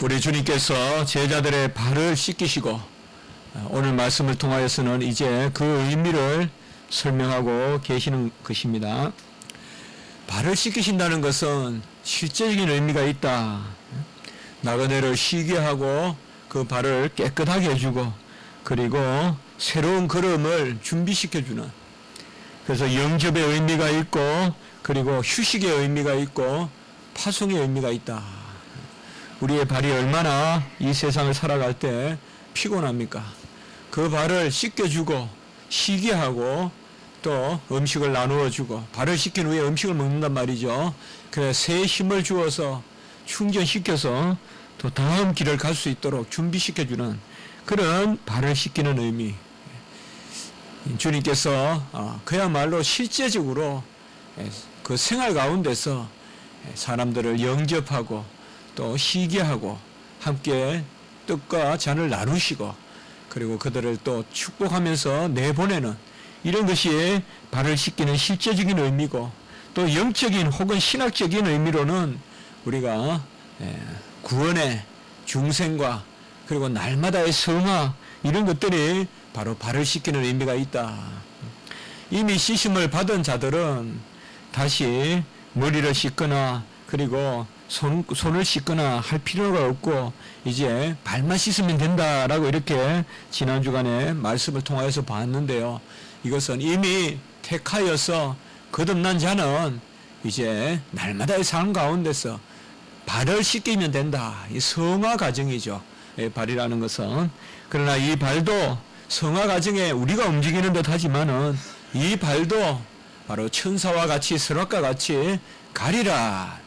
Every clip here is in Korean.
우리 주님께서 제자들의 발을 씻기시고 오늘 말씀을 통하여서는 이제 그 의미를 설명하고 계시는 것입니다. 발을 씻기신다는 것은 실제적인 의미가 있다. 나그네를 쉬게 하고 그 발을 깨끗하게 해주고 그리고 새로운 걸음을 준비시켜주는 그래서 영접의 의미가 있고 그리고 휴식의 의미가 있고 파송의 의미가 있다. 우리의 발이 얼마나 이 세상을 살아갈 때 피곤합니까? 그 발을 씻겨주고 쉬게 하고 또 음식을 나누어 주고 발을 씻긴 후에 음식을 먹는단 말이죠. 그래 새 힘을 주어서 충전시켜서 또 다음 길을 갈 수 있도록 준비시켜주는 그런 발을 씻기는 의미. 주님께서 어, 그야말로 실제적으로 그 생활 가운데서 사람들을 영접하고 또 쉬게 하고 함께 뜻과 잔을 나누시고 그리고 그들을 또 축복하면서 내보내는 이런 것이 발을 씻기는 실제적인 의미고 또 영적인 혹은 신학적인 의미로는 우리가 예, 구원의 중생과 그리고 날마다의 성화 이런 것들이 바로 발을 씻기는 의미가 있다. 이미 씻음을 받은 자들은 다시 머리를 씻거나 그리고 손, 손을 씻거나 할 필요가 없고 이제 발만 씻으면 된다라고 이렇게 지난 주간에 말씀을 통하여서 봤는데요. 이것은 이미 택하여서 거듭난 자는 이제 날마다의 삶 가운데서 발을 씻기면 된다. 이 성화 과정이죠. 이 발이라는 것은 그러나 이 발도 성화 과정에 우리가 움직이는 듯 하지만은 이 발도 바로 천사와 같이 설악과 같이 가리라.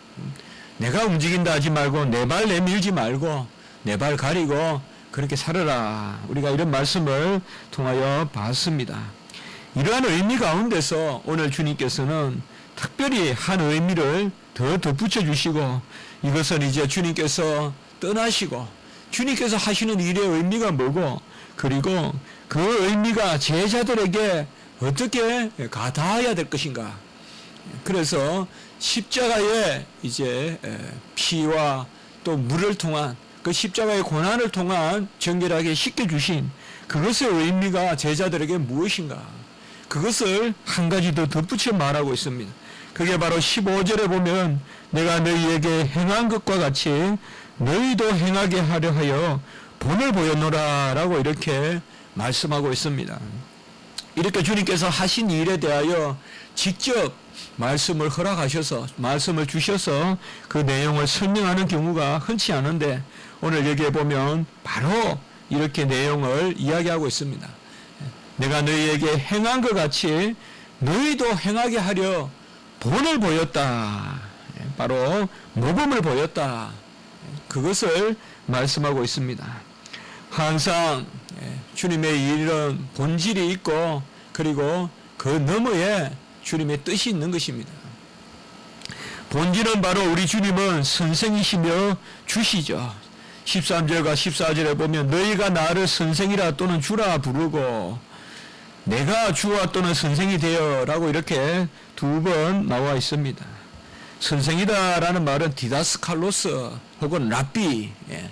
내가 움직인다 하지 말고 내 발 내밀지 말고 내 발 가리고 그렇게 살아라. 우리가 이런 말씀을 통하여 봤습니다. 이러한 의미 가운데서 오늘 주님께서는 특별히 한 의미를 더 덧붙여 주시고 이것은 이제 주님께서 떠나시고 주님께서 하시는 일의 의미가 뭐고 그리고 그 의미가 제자들에게 어떻게 가닿아야 될 것인가. 그래서 십자가의 이제 피와 또 물을 통한 그 십자가의 고난을 통한 정결하게 씻겨주신 그것의 의미가 제자들에게 무엇인가. 그것을 한 가지 더 덧붙여 말하고 있습니다. 그게 바로 15절에 보면 내가 너희에게 행한 것과 같이 너희도 행하게 하려 하여 본을 보였노라 라고 이렇게 말씀하고 있습니다. 이렇게 주님께서 하신 일에 대하여 직접 말씀을 허락하셔서 말씀을 주셔서 그 내용을 설명하는 경우가 흔치 않은데 오늘 여기에 보면 바로 이렇게 내용을 이야기하고 있습니다. 내가 너희에게 행한 것 같이 너희도 행하게 하려 본을 보였다. 바로 모범을 보였다. 그것을 말씀하고 있습니다. 항상 주님의 일은 본질이 있고 그리고 그 너머에 주님의 뜻이 있는 것입니다. 본질은 바로 우리 주님은 선생이시며 주시죠. 13절과 14절에 보면 너희가 나를 선생이라 또는 주라 부르고 내가 주와 또는 선생이 되어라고 이렇게 두 번 나와 있습니다. 선생이다라는 말은 디다스칼로스 혹은 랍비 예.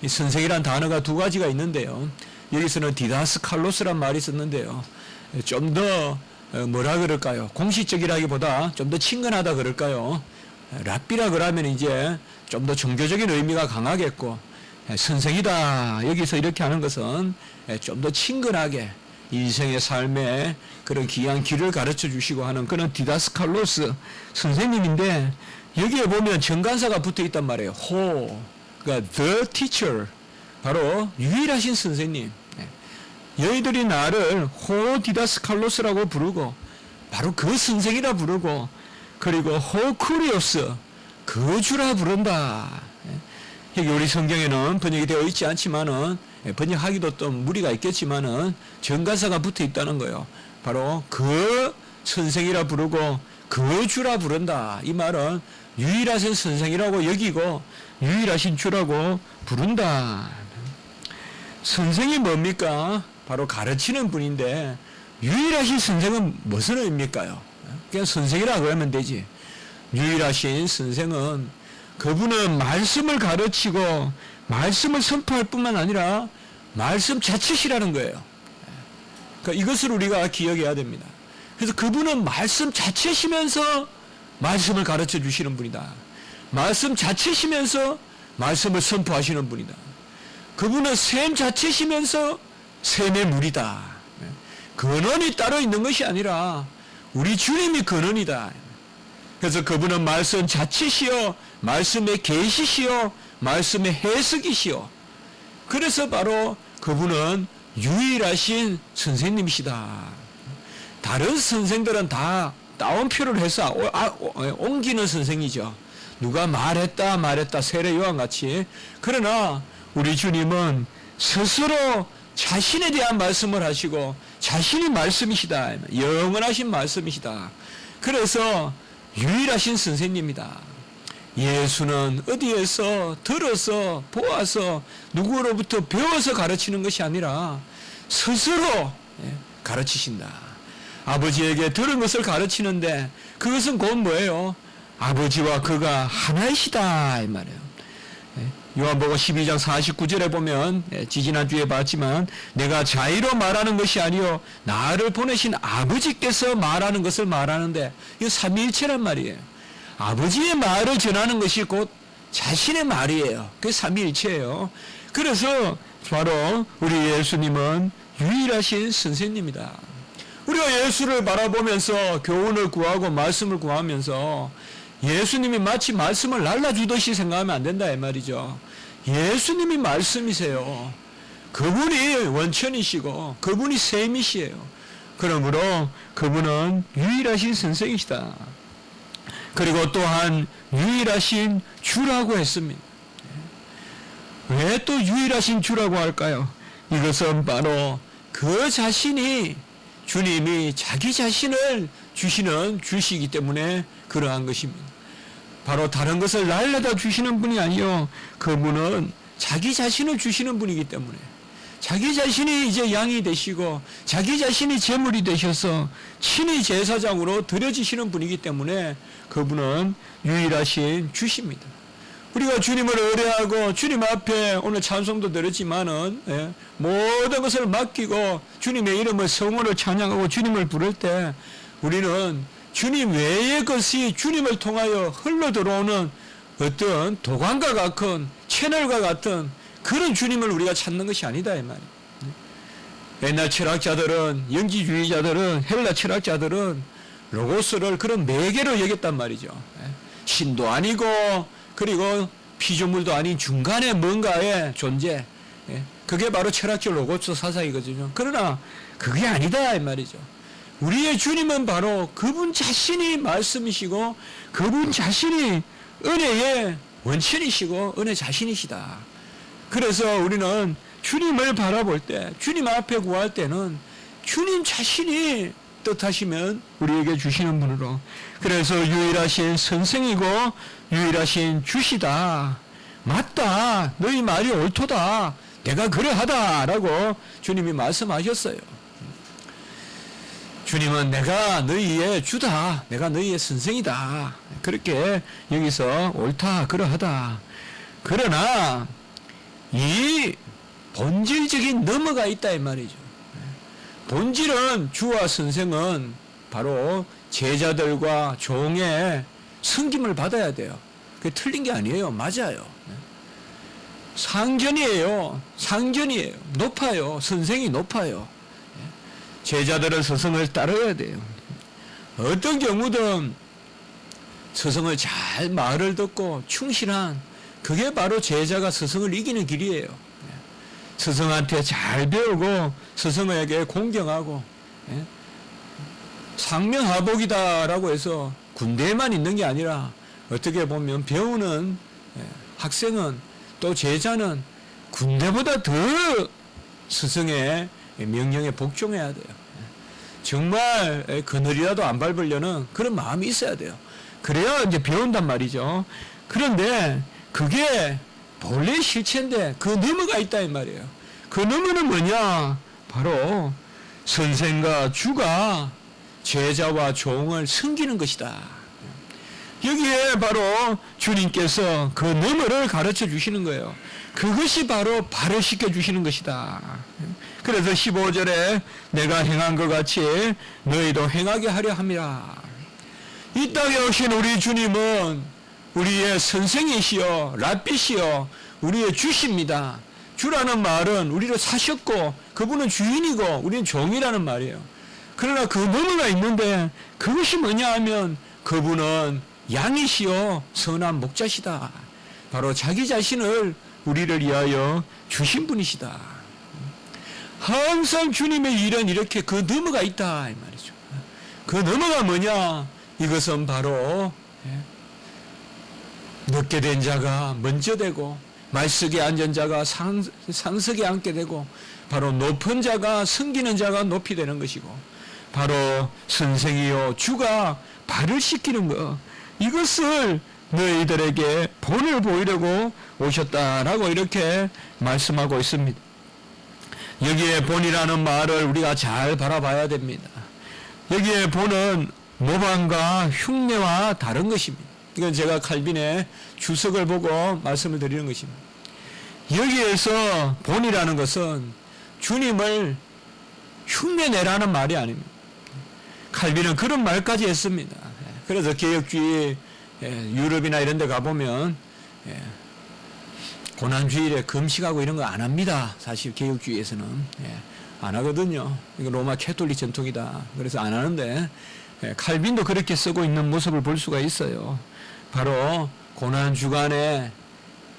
이 선생이란 단어가 두 가지가 있는데요. 여기서는 디다스칼로스란 말이 있었는데요. 좀 더 뭐라 그럴까요? 공식적이라기보다 좀 더 친근하다 그럴까요? 랍비라 그러면 이제 좀 더 종교적인 의미가 강하겠고 선생이다 여기서 이렇게 하는 것은 좀 더 친근하게 인생의 삶에 그런 귀한 길을 가르쳐 주시고 하는 그런 디다스칼로스 선생님인데 여기에 보면 정관사가 붙어 있단 말이에요. 호, 그러니까 the teacher, 바로 유일하신 선생님. 너희들이 나를 호 디다스칼로스라고 부르고 바로 그 선생이라 부르고 그리고 호 쿠리오스 그 주라 부른다. 우리 성경에는 번역이 되어 있지 않지만은 번역하기도 좀 무리가 있겠지만은 정가사가 붙어 있다는 거예요. 바로 그 선생이라 부르고 그 주라 부른다. 이 말은 유일하신 선생이라고 여기고 유일하신 주라고 부른다. 선생이 뭡니까? 바로 가르치는 분인데 유일하신 선생은 무슨 의미일까요? 그냥 선생이라 그러면 되지. 유일하신 선생은 그분은 말씀을 가르치고 말씀을 선포할 뿐만 아니라 말씀 자체시라는 거예요. 그러니까 이것을 우리가 기억해야 됩니다. 그래서 그분은 말씀 자체시면서 말씀을 가르쳐 주시는 분이다. 말씀 자체시면서 말씀을 선포하시는 분이다. 그분은 샘 자체시면서 샘의 물이다. 근원이 따로 있는 것이 아니라 우리 주님이 근원이다. 그래서 그분은 말씀 자체시요, 말씀의 계시시요, 말씀의 해석이시요. 그래서 바로 그분은 유일하신 선생님이시다. 다른 선생들은 다 따옴표를 해서 오- 아, 오- 옮기는 선생이죠. 누가 말했다 말했다 세례 요한 같이. 그러나 우리 주님은 스스로 자신에 대한 말씀을 하시고 자신이 말씀이시다. 영원하신 말씀이시다. 그래서 유일하신 선생님이다. 예수는 어디에서 들어서 보아서 누구로부터 배워서 가르치는 것이 아니라 스스로 예, 가르치신다. 아버지에게 들은 것을 가르치는데 그것은 곧 뭐예요? 아버지와 그가 하나이시다 이 말이에요. 예, 요한복음 12장 49절에 보면 예, 지지난주에 봤지만 내가 자의로 말하는 것이 아니요 나를 보내신 아버지께서 말하는 것을 말하는데 이거 삼위일체란 말이에요. 아버지의 말을 전하는 것이 곧 자신의 말이에요. 그게 삼위일체예요. 그래서 바로 우리 예수님은 유일하신 선생님이다. 우리가 예수를 바라보면서 교훈을 구하고 말씀을 구하면서 예수님이 마치 말씀을 날라주듯이 생각하면 안 된다 이 말이죠. 예수님이 말씀이세요. 그분이 원천이시고 그분이 셈이시에요. 그러므로 그분은 유일하신 선생이시다. 그리고 또한 유일하신 주라고 했습니다. 왜 또 유일하신 주라고 할까요? 이것은 바로 그 자신이 주님이 자기 자신을 주시는 주시기 때문에 그러한 것입니다. 바로 다른 것을 날려다 주시는 분이 아니요. 그분은 자기 자신을 주시는 분이기 때문에 자기 자신이 이제 양이 되시고 자기 자신이 제물이 되셔서 친히 제사장으로 드려지시는 분이기 때문에 그분은 유일하신 주십니다. 우리가 주님을 의뢰하고 주님 앞에 오늘 찬송도 들었지만은 예, 모든 것을 맡기고 주님의 이름을 성호를 찬양하고 주님을 부를 때 우리는 주님 외의 것이 주님을 통하여 흘러 들어오는 어떤 도관과 같은 채널과 같은 그런 주님을 우리가 찾는 것이 아니다 이 말이에요. 옛날 철학자들은 영지주의자들은 헬라 철학자들은 로고스를 그런 매개로 여겼단 말이죠. 예. 신도 아니고 그리고 피조물도 아닌 중간에 뭔가의 존재. 예. 그게 바로 철학적 로고스 사상이거든요. 그러나 그게 아니다 이 말이죠. 우리의 주님은 바로 그분 자신이 말씀이시고 그분 자신이 은혜의 원천이시고 은혜 자신이시다. 그래서 우리는 주님을 바라볼 때, 주님 앞에 구할 때는 주님 자신이 뜻하시면 우리에게 주시는 분으로. 그래서 유일하신 선생이고 유일하신 주시다. 맞다. 너희 말이 옳도다. 내가 그러하다라고 주님이 말씀하셨어요. 주님은 내가 너희의 주다. 내가 너희의 선생이다. 그렇게 여기서 옳다. 그러하다. 그러나 이 본질적인 넘어가 있다 이 말이죠. 본질은 주와 선생은 바로 제자들과 종의 승김을 받아야 돼요. 그게 틀린 게 아니에요. 맞아요. 상전이에요. 상전이에요. 높아요. 선생이 높아요. 제자들은 스승을 따라야 돼요. 어떤 경우든 스승을 잘 말을 듣고 충실한 그게 바로 제자가 스승을 이기는 길이에요. 스승한테 잘 배우고 스승에게 공경하고 예? 상명하복이다라고 해서 군대에만 있는 게 아니라 어떻게 보면 배우는 예, 학생은 또 제자는 군대보다 더 스승의 명령에 복종해야 돼요. 정말 그늘이라도 안 밟으려는 그런 마음이 있어야 돼요. 그래야 이제 배운단 말이죠. 그런데 그게 본래 실체인데 그 너머가 있다 이 말이에요. 그 너머는 뭐냐? 바로 선생과 주가 제자와 종을 섬기는 것이다. 여기에 바로 주님께서 그 너머를 가르쳐 주시는 거예요. 그것이 바로 발을 씻겨 주시는 것이다. 그래서 15절에 내가 행한 것 같이 너희도 행하게 하려 함이라. 이 땅에 오신 우리 주님은 우리의 선생이시여 랍비시여 우리의 주십니다. 주라는 말은 우리를 사셨고 그분은 주인이고 우리는 종이라는 말이에요. 그러나 그 너머가 있는데 그것이 뭐냐 하면 그분은 양이시여 선한 목자시다. 바로 자기 자신을 우리를 위하여 주신 분이시다. 항상 주님의 일은 이렇게 그 너머가 있다 이 말이죠. 그 너머가 뭐냐? 이것은 바로 예, 늦게 된 자가 먼저 되고 말석에 앉은 자가 상, 상석에 앉게 되고 바로 높은 자가 섬기는 자가 높이 되는 것이고 바로 선생이요 주가 발을 씻기는 것 이것을 너희들에게 본을 보이려고 오셨다라고 이렇게 말씀하고 있습니다. 여기에 본이라는 말을 우리가 잘 바라봐야 됩니다. 여기에 본은 모방과 흉내와 다른 것입니다. 이건 제가 칼빈의 주석을 보고 말씀을 드리는 것입니다. 여기에서 본이라는 것은 주님을 흉내내라는 말이 아닙니다. 칼빈은 그런 말까지 했습니다. 그래서 개혁주의 예, 유럽이나 이런 데 가보면 예, 고난주일에 금식하고 이런 거 안 합니다. 사실 개혁주의에서는 예, 안 하거든요. 이거 로마 캐톨릭 전통이다. 그래서 안 하는데 예, 칼빈도 그렇게 쓰고 있는 모습을 볼 수가 있어요. 바로 고난 주간에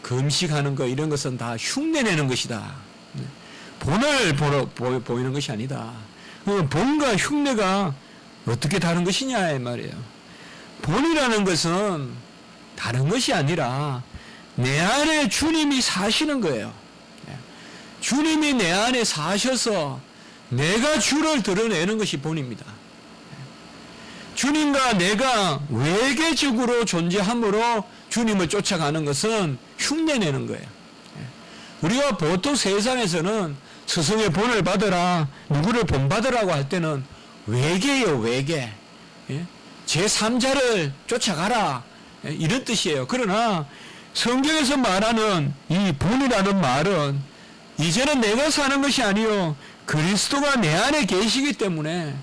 금식하는 거 이런 것은 다 흉내내는 것이다. 네. 본을 보러, 보, 보이는 것이 아니다. 그 본과 흉내가 어떻게 다른 것이냐 이 말이에요. 본이라는 것은 다른 것이 아니라 내 안에 주님이 사시는 거예요. 예. 주님이 내 안에 사셔서 내가 주를 드러내는 것이 본입니다. 예. 주님과 내가 외계적으로 존재함으로 주님을 쫓아가는 것은 흉내내는 거예요. 예. 우리가 보통 세상에서는 스승의 본을 받으라, 누구를 본받으라고 할 때는 외계요, 외계. 제3자를 쫓아가라. 이런 뜻이에요. 그러나 성경에서 말하는 이 본이라는 말은 이제는 내가 사는 것이 아니요 그리스도가 내 안에 계시기 때문에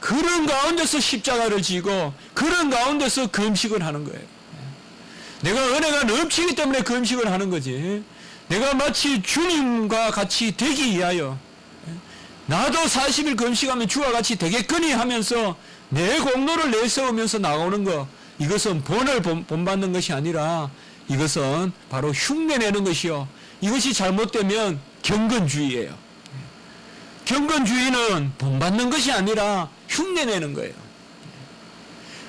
그런 가운데서 십자가를 지고 그런 가운데서 금식을 하는 거예요. 내가 은혜가 넘치기 때문에 금식을 하는 거지. 내가 마치 주님과 같이 되기 위하여 나도 40일 금식하면 주와 같이 되겠거니 하면서 내 공로를 내세우면서 나오는 것 이것은 본을 본받는 것이 아니라 이것은 바로 흉내내는 것이요. 이것이 잘못되면 경건주의예요. 경건주의는 본받는 것이 아니라 흉내내는 거예요.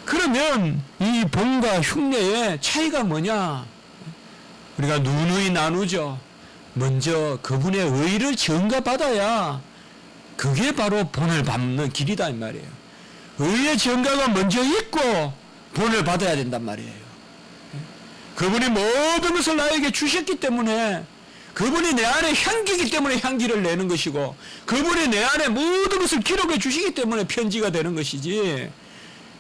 그러면 이 본과 흉내의 차이가 뭐냐? 우리가 누누이 나누죠. 먼저 그분의 의를 전가받아야 그게 바로 본을 받는 길이다 이 말이에요. 의의 전가가 먼저 있고 본을 받아야 된단 말이에요. 그분이 모든 것을 나에게 주셨기 때문에 그분이 내 안에 향기이기 때문에 향기를 내는 것이고 그분이 내 안에 모든 것을 기록해 주시기 때문에 편지가 되는 것이지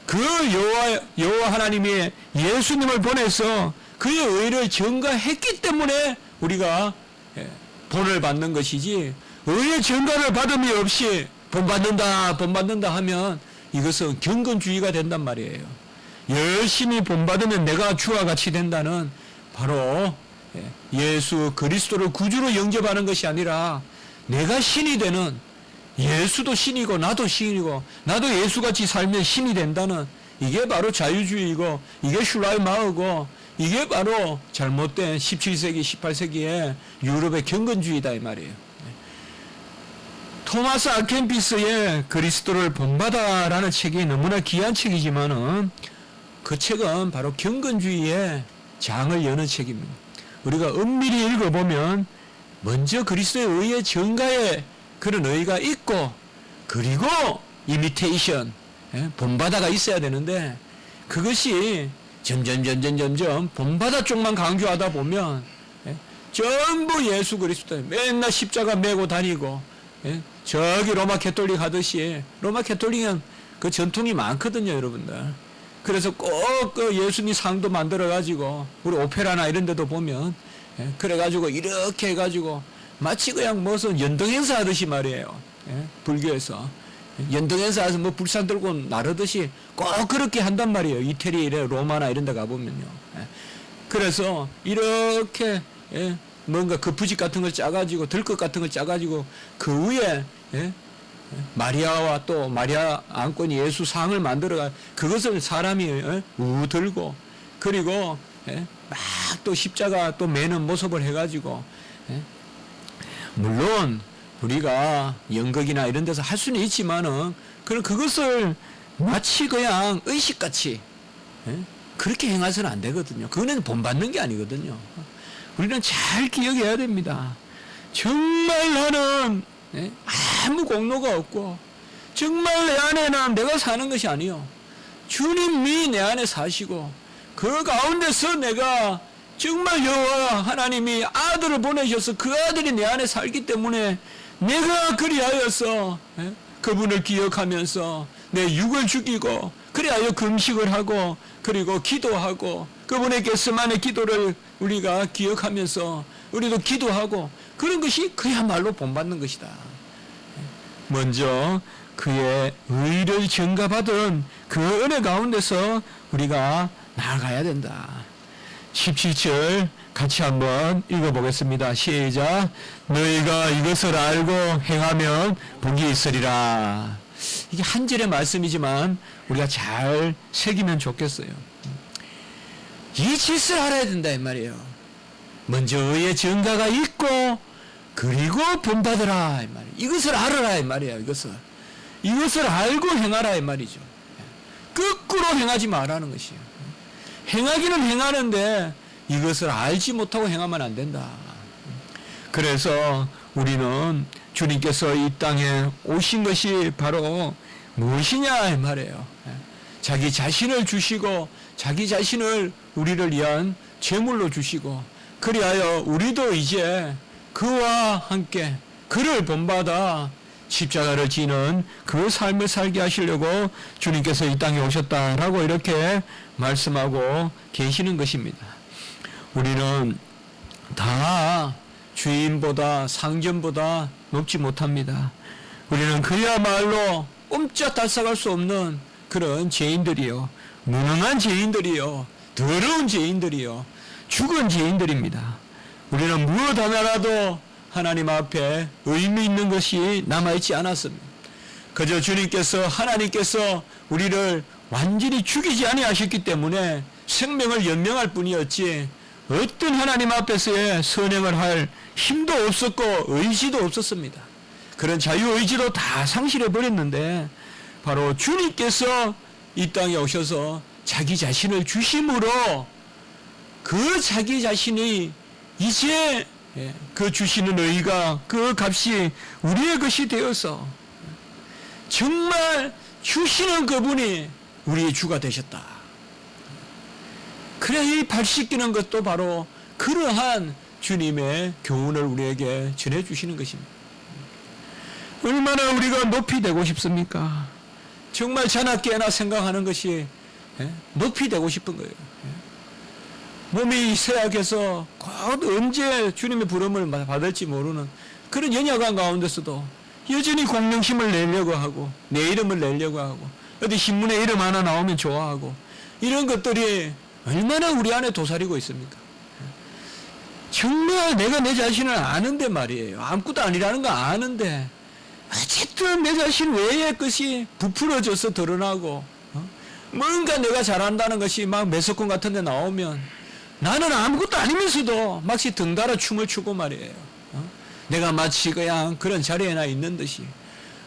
그 여호와 여호와 하나님이 예수님을 보내서 그의 의를 전가했기 때문에 우리가 예, 본을 받는 것이지 의의 전가를 받음이 없이 본 받는다 본 받는다 하면 이것은 경건주의가 된단 말이에요. 열심히 본받으면 내가 주와 같이 된다는 바로 예, 예수 그리스도를 구주로 영접하는 것이 아니라 내가 신이 되는 예수도 신이고 나도 신이고 나도 예수같이 살면 신이 된다는 이게 바로 자유주의이고 이게 슈라이마우고 이게 바로 잘못된 17세기 18세기의 유럽의 경건주의다 이 말이에요. 토마스 아켄피스의 그리스도를 본받아라는 책이 너무나 귀한 책이지만은 그 책은 바로 경건주의의 장을 여는 책입니다. 우리가 엄밀히 읽어보면 먼저 그리스도의 의의 정가에 그런 의가 있고 그리고 이미테이션 예, 본바다가 있어야 되는데 그것이 점점 점점 점점 본바다 쪽만 강조하다 보면 예, 전부 예수 그리스도 맨날 십자가 메고 다니고 예, 저기 로마 캐톨릭 하듯이 로마 캐톨릭은 그 전통이 많거든요 여러분들 그래서 꼭 그 예수님 상도 만들어 가지고 우리 오페라나 이런 데도 보면 예, 그래 가지고 이렇게 해 가지고 마치 그냥 무슨 연등 행사 하듯이 말이에요. 예, 불교에서 연등 행사에서 뭐 불상 들고 나르듯이 꼭 그렇게 한단 말이에요. 이태리 이래 로마나 이런 데 가보면요. 예. 그래서 이렇게 예, 뭔가 거푸집 같은 걸 짜가지고 들것 같은 걸 짜가지고 그 위에 예, 마리아와 또 마리아 안건이 예수 상을 만들어가 그것을 사람이 예, 우 들고 그리고 예, 막또 십자가 또 매는 모습을 해가지고 예, 물론 우리가 연극이나 이런 데서 할 수는 있지만은 그런 그것을 마치 그냥 의식같이 예, 그렇게 행해서는 안 되거든요. 그거는 본받는 게 아니거든요. 우리는 잘 기억해야 됩니다. 정말 나는 예, 아무 공로가 없고 정말 내 안에는 내가 사는 것이 아니요. 주님이 내 안에 사시고 그 가운데서 내가 정말 여호와 하나님이 아들을 보내셔서 그 아들이 내 안에 살기 때문에 내가 그리하여서 예, 그분을 기억하면서 내 육을 죽이고 그리하여 금식을 하고 그리고 기도하고 그분에게서만의 기도를 우리가 기억하면서 우리도 기도하고 그런 것이 그야말로 본받는 것이다. 먼저 그의 의를 증가받은 그 은혜 가운데서 우리가 나아가야 된다. 17절 같이 한번 읽어보겠습니다. 시작. 너희가 이것을 알고 행하면 복이 있으리라. 이게 한 절의 말씀이지만 우리가 잘 새기면 좋겠어요. 이 짓을 알아야 된다 이 말이에요. 먼저 의의 증가가 있고 그리고 본받으라 이 말이에요. 이것을 알아라 이 말이에요. 이것을 이것을 알고 행하라 이 말이죠. 거꾸로 행하지 말라는 것이에요. 행하기는 행하는데 이것을 알지 못하고 행하면 안 된다. 그래서 우리는 주님께서 이 땅에 오신 것이 바로 무엇이냐 이 말이에요. 자기 자신을 주시고 자기 자신을 우리를 위한 제물로 주시고 그리하여 우리도 이제 그와 함께 그를 본받아 십자가를 지는 그 삶을 살게 하시려고 주님께서 이 땅에 오셨다라고 이렇게 말씀하고 계시는 것입니다. 우리는 다 주인보다 상전보다 높지 못합니다. 우리는 그야말로 꼼짝달싹할 수 없는 그런 죄인들이요. 무능한 죄인들이요. 더러운 죄인들이요. 죽은 죄인들입니다. 우리는 무엇 하나라도 하나님 앞에 의미 있는 것이 남아있지 않았습니다. 그저 주님께서 하나님께서 우리를 완전히 죽이지 아니하셨기 때문에 생명을 연명할 뿐이었지 어떤 하나님 앞에서의 선행을 할 힘도 없었고 의지도 없었습니다. 그런 자유의지도 다 상실해 버렸는데 바로 주님께서 이 땅에 오셔서 자기 자신을 주심으로 그 자기 자신이 이제 예, 그 주시는 의가 그 값이 우리의 것이 되어서 정말 주시는 그분이 우리의 주가 되셨다. 그래 이 발 씻기는 것도 바로 그러한 주님의 교훈을 우리에게 전해 주시는 것입니다. 얼마나 우리가 높이 되고 싶습니까? 정말 자나 깨나 생각하는 것이 예, 높이 되고 싶은 거예요. 예. 몸이 쇠약해서 곧 언제 주님의 부름을 받을지 모르는 그런 연약한 가운데서도 여전히 공명심을 내려고 하고 내 이름을 내려고 하고 어디 신문에 이름 하나 나오면 좋아하고 이런 것들이 얼마나 우리 안에 도사리고 있습니까? 정말 내가 내 자신을 아는데 말이에요. 아무것도 아니라는 거 아는데 어쨌든 내 자신 외의 것이 부풀어져서 드러나고 어? 뭔가 내가 잘한다는 것이 막 매석권 같은 데 나오면 나는 아무것도 아니면서도 막시 등달아 춤을 추고 말이에요. 어? 내가 마치 그냥 그런 자리에나 있는 듯이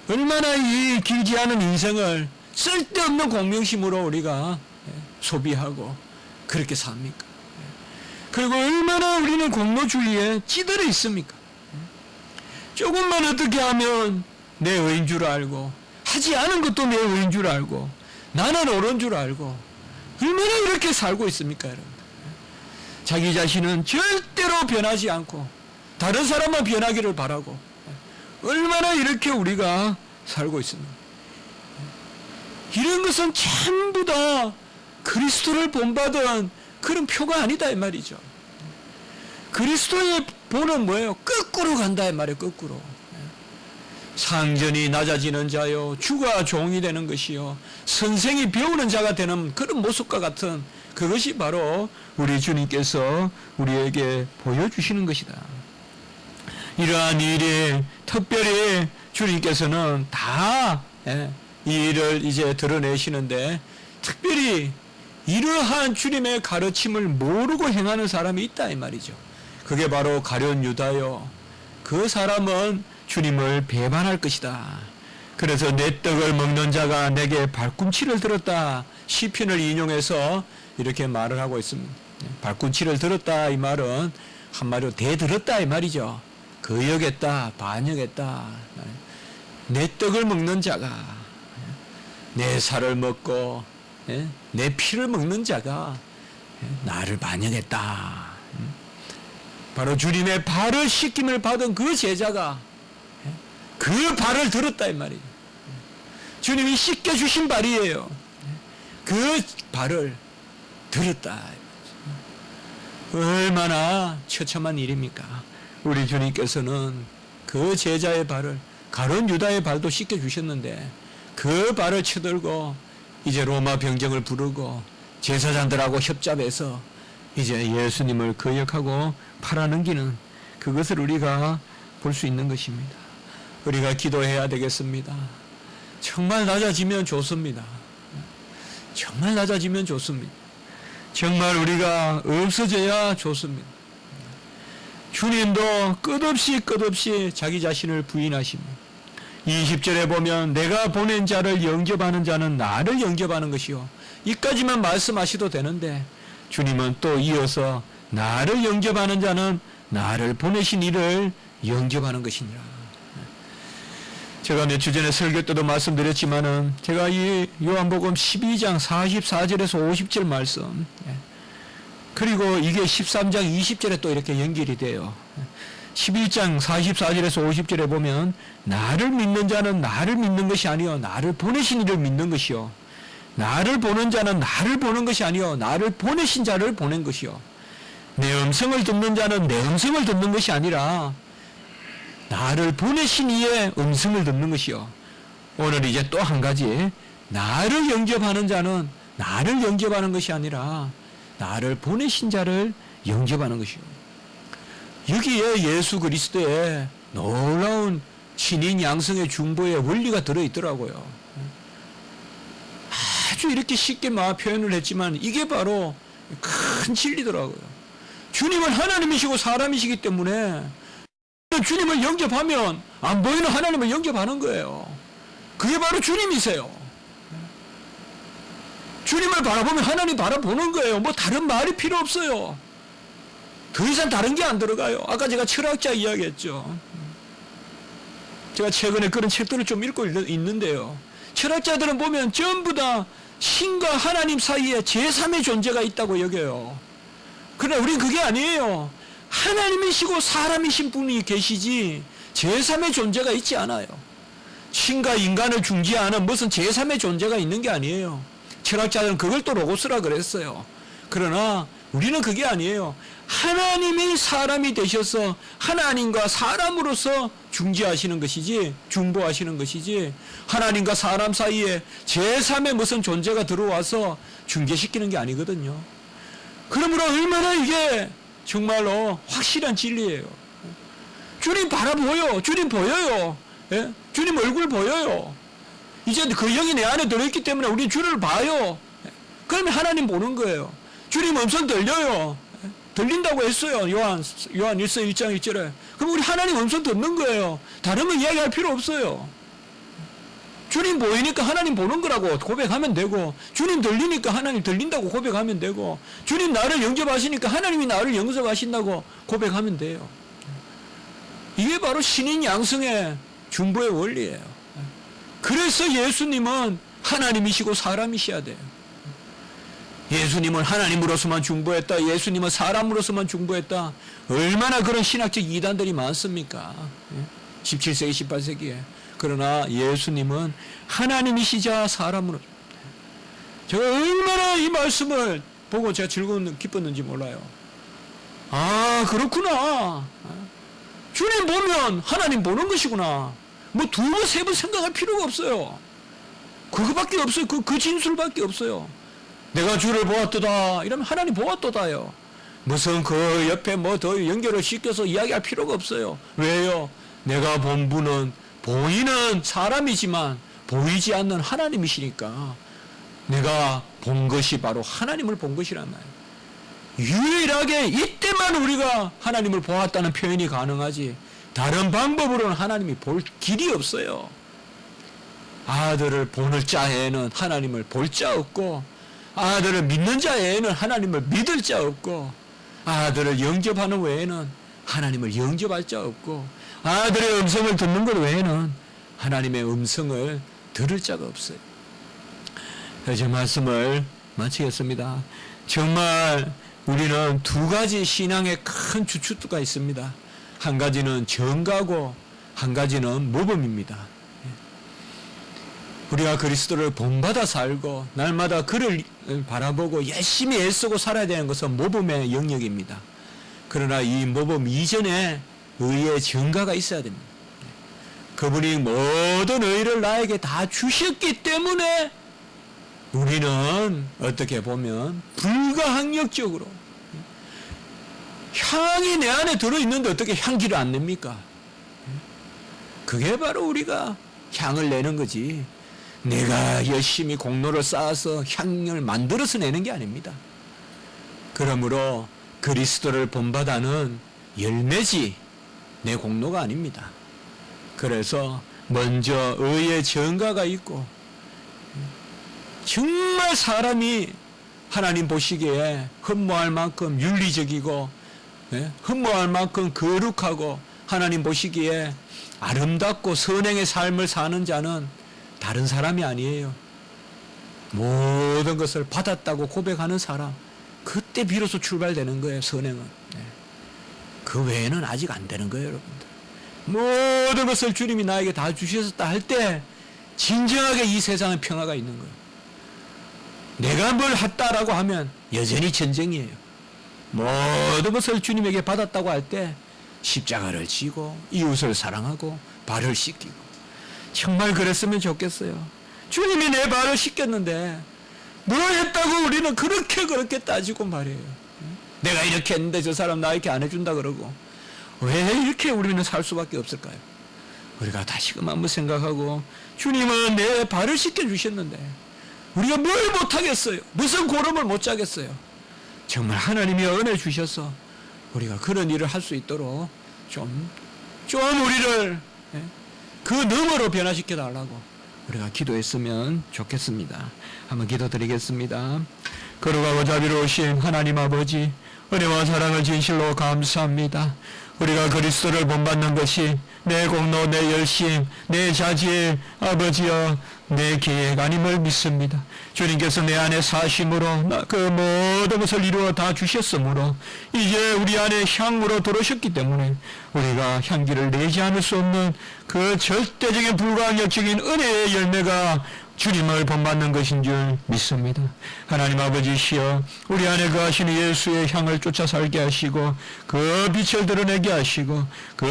얼마나 이 길지 않은 인생을 쓸데없는 공명심으로 우리가 예, 소비하고 그렇게 삽니까? 예. 그리고 얼마나 우리는 공로주의에 찌들어 있습니까? 예. 조금만 어떻게 하면 내 의인 줄 알고 하지 않은 것도 내 의인 줄 알고 나는 옳은 줄 알고 얼마나 이렇게 살고 있습니까, 여러분? 자기 자신은 절대로 변하지 않고 다른 사람만 변하기를 바라고 얼마나 이렇게 우리가 살고 있습니까? 이런 것은 전부 다 그리스도를 본받은 그런 표가 아니다 이 말이죠. 그리스도의 본은 뭐예요? 거꾸로 간다 이 말이에요. 거꾸로. 상전이 낮아지는 자요 주가 종이 되는 것이요 선생이 배우는 자가 되는 그런 모습과 같은 그것이 바로 우리 주님께서 우리에게 보여주시는 것이다. 이러한 일에 특별히 주님께서는 다 예, 이 일을 이제 드러내시는데 특별히 이러한 주님의 가르침을 모르고 행하는 사람이 있다 이 말이죠. 그게 바로 가련 유다요. 그 사람은 주님을 배반할 것이다. 그래서 내 떡을 먹는 자가 내게 발꿈치를 들었다. 시편을 인용해서 이렇게 말을 하고 있습니다. 발꿈치를 들었다 이 말은 한마디로 대들었다 이 말이죠. 거역했다, 반역했다. 내 떡을 먹는 자가 내 살을 먹고 예? 내 피를 먹는 자가 예? 나를 반역했다. 음? 바로 주님의 발을 씻김을 받은 그 제자가 예? 그 발을 들었다 이 말이에요. 주님이 씻겨 주신 발이에요. 그 발을 들었다. 얼마나 처참한 일입니까? 우리 주님께서는 그 제자의 발을 가론 유다의 발도 씻겨 주셨는데 그 발을 쳐들고 이제 로마 병정을 부르고 제사장들하고 협잡해서 이제 예수님을 거역하고 팔아넘기는 그것을 우리가 볼 수 있는 것입니다. 우리가 기도해야 되겠습니다. 정말 낮아지면 좋습니다. 정말 낮아지면 좋습니다. 정말 우리가 없어져야 좋습니다. 주님도 끝없이 끝없이 자기 자신을 부인하십니다. 20절에 보면 내가 보낸 자를 영접하는 자는 나를 영접하는 것이요. 이까지만 말씀하셔도 되는데 주님은 또 이어서 나를 영접하는 자는 나를 보내신 이를 영접하는 것이니라. 제가 몇 주 전에 설교 때도 말씀드렸지만은 제가 이 요한복음 12장 44절에서 50절 말씀 예. 그리고 이게 13장 20절에 또 이렇게 연결이 돼요. 11장 44절에서 50절에 보면 나를 믿는 자는 나를 믿는 것이 아니요 나를 보내신 이를 믿는 것이요. 나를 보는 자는 나를 보는 것이 아니요 나를 보내신 자를 보낸 것이요. 내 음성을 듣는 자는 내 음성을 듣는 것이 아니라 나를 보내신 이의 음성을 듣는 것이요. 오늘 이제 또 한 가지. 나를 영접하는 자는 나를 영접하는 것이 아니라 나를 보내신 자를 영접하는 것이요 여기에 예수 그리스도의 놀라운 신인 양성의 중보의 원리가 들어있더라고요. 아주 이렇게 쉽게 막 표현을 했지만 이게 바로 큰 진리더라고요. 주님은 하나님이시고 사람이시기 때문에 주님을 영접하면 안 보이는 하나님을 영접하는 거예요. 그게 바로 주님이세요. 주님을 바라보면 하나님 바라보는 거예요. 뭐 다른 말이 필요 없어요. 더 이상 다른 게 안 들어가요. 아까 제가 철학자 이야기했죠. 제가 최근에 그런 책들을 좀 읽고 있는데요. 철학자들은 보면 전부 다 신과 하나님 사이에 제3의 존재가 있다고 여겨요. 그러나 우린 그게 아니에요. 하나님이시고 사람이신 분이 계시지 제3의 존재가 있지 않아요. 신과 인간을 중지하는 무슨 제3의 존재가 있는 게 아니에요. 철학자들은 그걸 또 로고스라 그랬어요. 그러나 우리는 그게 아니에요. 하나님이 사람이 되셔서 하나님과 사람으로서 중지하시는 것이지 중보하시는 것이지 하나님과 사람 사이에 제3의 무슨 존재가 들어와서 중개시키는 게 아니거든요. 그러므로 얼마나 이게 정말로 확실한 진리예요. 주님 바라보여. 주님 보여요. 예? 주님 얼굴 보여요. 이제 그 영이 내 안에 들어있기 때문에 우리 주를 봐요. 그러면 하나님 보는 거예요. 주님 음성 들려요. 들린다고 했어요. 요한, 요한 1서 1장 1절에. 그럼 우리 하나님 음성 듣는 거예요. 다른 거 이야기할 필요 없어요. 주님 보이니까 하나님 보는 거라고 고백하면 되고, 주님 들리니까 하나님 들린다고 고백하면 되고, 주님 나를 영접하시니까 하나님이 나를 영접하신다고 고백하면 돼요. 이게 바로 신인 양성의 중보의 원리예요. 그래서 예수님은 하나님이시고 사람이셔야 돼요. 예수님은 하나님으로서만 중보했다. 예수님은 사람으로서만 중보했다. 얼마나 그런 신학적 이단들이 많습니까? 17세기, 18세기에. 그러나 예수님은 하나님이시자 사람으로. 제가 얼마나 이 말씀을 보고 제가 즐거운 기뻤는지 몰라요. 아 그렇구나. 주님 보면 하나님 보는 것이구나. 뭐 두 번 세 번 생각할 필요가 없어요. 그거밖에 없어요. 그, 그 진술밖에 없어요. 내가 주를 보았도다. 이러면 하나님 보았도다요. 무슨 그 옆에 뭐 더 연결을 시켜서 이야기할 필요가 없어요. 왜요? 내가 본 분은 보이는 사람이지만 보이지 않는 하나님이시니까 내가 본 것이 바로 하나님을 본 것이란 말이에요. 유일하게 이때만 우리가 하나님을 보았다는 표현이 가능하지 다른 방법으로는 하나님이 볼 길이 없어요. 아들을 보는 자에는 하나님을 볼 자 없고 아들을 믿는 자에는 하나님을 믿을 자 없고 아들을 영접하는 외에는 하나님을 영접할 자 없고 아들의 음성을 듣는 것 외에는 하나님의 음성을 들을 자가 없어요. 그래서 말씀을 마치겠습니다. 정말 우리는 두 가지 신앙의 큰 주춧두가 있습니다. 한 가지는 정가고 한 가지는 모범입니다. 우리가 그리스도를 본받아 살고 날마다 그를 바라보고 열심히 애쓰고 살아야 되는 것은 모범의 영역입니다. 그러나 이 모범 이전에 의의 정가가 있어야 됩니다. 그분이 모든 의를 나에게 다 주셨기 때문에 우리는 어떻게 보면 불가항력적으로 향이 내 안에 들어있는데 어떻게 향기를 안 냅니까? 그게 바로 우리가 향을 내는 거지. 내가 열심히 공로를 쌓아서 향을 만들어서 내는 게 아닙니다. 그러므로 그리스도를 본받아는 열매지 내 공로가 아닙니다. 그래서 먼저 의의 정가가 있고 정말 사람이 하나님 보시기에 흠모할 만큼 윤리적이고 예? 흠모할 만큼 거룩하고 하나님 보시기에 아름답고 선행의 삶을 사는 자는 다른 사람이 아니에요. 모든 것을 받았다고 고백하는 사람. 그때 비로소 출발되는 거예요, 선행은. 예. 그 외에는 아직 안 되는 거예요, 여러분들. 모든 것을 주님이 나에게 다 주셨다 할 때, 진정하게 이 세상에 평화가 있는 거예요. 내가 뭘 했다라고 하면 여전히 전쟁이에요. 모든 것을 주님에게 받았다고 할 때, 십자가를 지고, 이웃을 사랑하고, 발을 씻기고, 정말 그랬으면 좋겠어요. 주님이 내 발을 씻겼는데 뭘 했다고 우리는 그렇게 그렇게 따지고 말이에요. 내가 이렇게 했는데 저 사람 나 이렇게 안 해준다 그러고 왜 이렇게 우리는 살 수밖에 없을까요? 우리가 다시금 한번 생각하고 주님은 내 발을 씻겨 주셨는데 우리가 뭘 못하겠어요? 무슨 고름을 못 짜겠어요? 정말 하나님이 은혜 주셔서 우리가 그런 일을 할 수 있도록 좀, 좀 우리를 예? 그 너머로 변화시켜 달라고 우리가 기도했으면 좋겠습니다. 한번 기도드리겠습니다. 거룩하고 자비로우신 하나님 아버지 은혜와 사랑을 진실로 감사합니다. 우리가 그리스도를 본받는 것이 내 공로, 내 열심, 내 자질, 아버지여, 내 계획 아님을 믿습니다. 주님께서 내 안에 사심으로 나그 모든 것을 이루어 다 주셨으므로 이제 우리 안에 향으로 들어오셨기 때문에 우리가 향기를 내지 않을 수 없는 그 절대적인 불가항력적인 은혜의 열매가 주님을 본받는 것인 줄 믿습니다. 하나님 아버지시여 우리 안에 그 하시는 예수의 향을 쫓아 살게 하시고 그 빛을 드러내게 하시고 그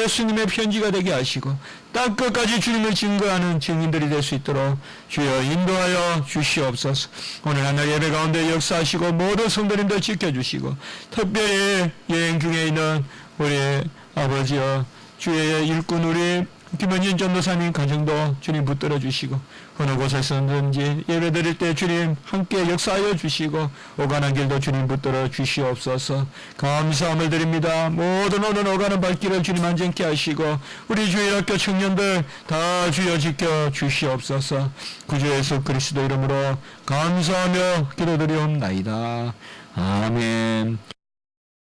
예수님의 편지가 되게 하시고 땅 끝까지 주님을 증거하는 증인들이 될 수 있도록 주여 인도하여 주시옵소서. 오늘 하늘 예배 가운데 역사하시고 모든 성도님들 지켜주시고 특별히 여행 중에 있는 우리 아버지여 주의 일꾼 우리 김원진 전도사님 가정도 주님 붙들어 주시고 어느 곳에서든지 예배 드릴 때 주님 함께 역사하여 주시고 오가는 길도 주님 붙들어 주시옵소서. 감사함을 드립니다. 모든 오는 오가는 발길을 주님 안전케 하시고 우리 주일학교 청년들 다 주여 지켜 주시옵소서. 구주 예수 그리스도 이름으로 감사하며 기도드리옵나이다. 아멘